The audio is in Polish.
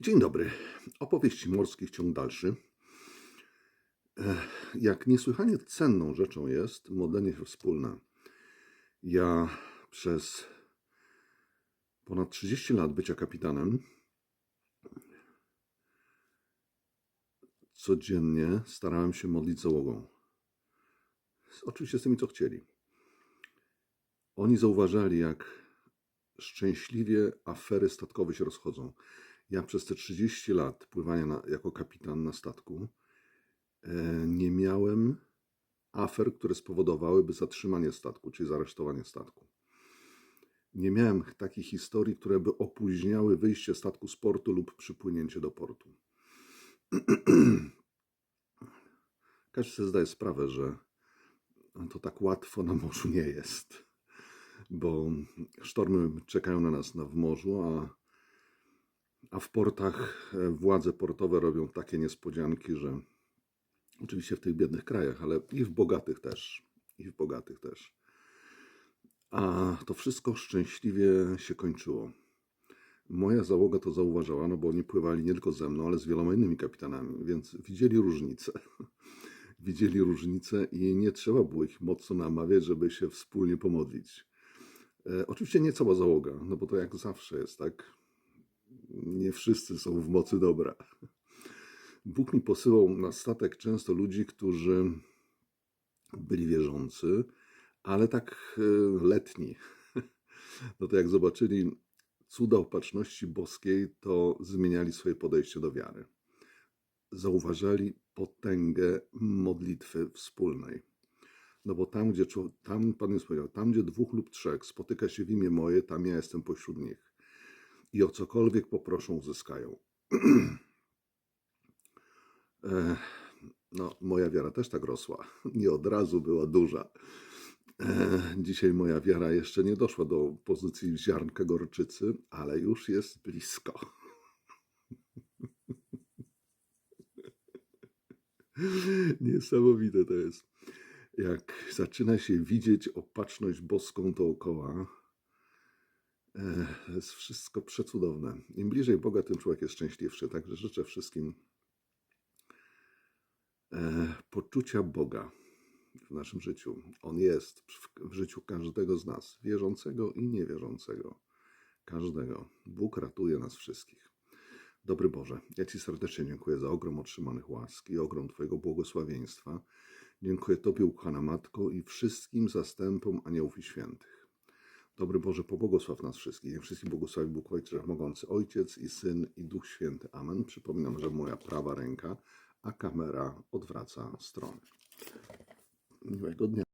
Dzień dobry. Opowieści morskich ciąg dalszy. Jak niesłychanie cenną rzeczą jest modlenie się wspólne. Ja przez ponad 30 lat bycia kapitanem codziennie starałem się modlić załogą. Oczywiście z tymi, co chcieli. Oni zauważali, jak szczęśliwie afery statkowe się rozchodzą. Ja przez te 30 lat pływania na, jako kapitan na statku e, nie miałem afer, które spowodowałyby zatrzymanie statku, czyli zaresztowanie statku. Nie miałem takich historii, które by opóźniały wyjście statku z portu lub przypłynięcie do portu. Każdy sobie zdaje sprawę, że to tak łatwo na morzu nie jest, bo sztormy czekają na nas na w morzu, a, a w portach e, władze portowe robią takie niespodzianki, że oczywiście w tych biednych krajach, ale i w bogatych też, i w bogatych też. A to wszystko szczęśliwie się kończyło. Moja załoga to zauważała, no bo oni pływali nie tylko ze mną, ale z wieloma innymi kapitanami, więc widzieli różnicę. Widzieli różnicę i nie trzeba było ich mocno namawiać, żeby się wspólnie pomodlić. E, oczywiście nie cała załoga, no bo to jak zawsze jest, tak? Nie wszyscy są w mocy dobra. Bóg mi posyłał na statek często ludzi, którzy byli wierzący, ale tak e, letni. No to jak zobaczyli cuda opatrzności boskiej, to zmieniali swoje podejście do wiary. Zauważali potęgę modlitwy wspólnej. No bo tam, gdzie tam Pan Jezus powiedział, tam, gdzie dwóch lub trzech spotyka się w imię moje, tam ja jestem pośród nich. I o cokolwiek poproszą, uzyskają. E, No, moja wiara też tak rosła. Nie od razu była duża. E, Dzisiaj moja wiara jeszcze nie doszła do pozycji ziarnka gorczycy, ale już jest blisko. Niesamowite to jest. Jak zaczyna się widzieć opatrzność boską dookoła, e, jest wszystko przecudowne. Im bliżej Boga, tym człowiek jest szczęśliwszy. Także życzę wszystkim e, poczucia Boga w naszym życiu. On jest w życiu każdego z nas, wierzącego i niewierzącego. Każdego. Bóg ratuje nas wszystkich. Dobry Boże, ja Ci serdecznie dziękuję za ogrom otrzymanych łask i ogrom Twojego błogosławieństwa. Dziękuję Tobie, ukochana Matko, i wszystkim zastępom aniołów i świętych. Dobry Boże, pobłogosław nas wszystkich. Niech wszystkich błogosławi Bóg Ojciec Wszechmogący, Ojciec i Syn i Duch Święty. Amen. Przypominam, że moja prawa ręka, a kamera odwraca strony. Miłego dnia.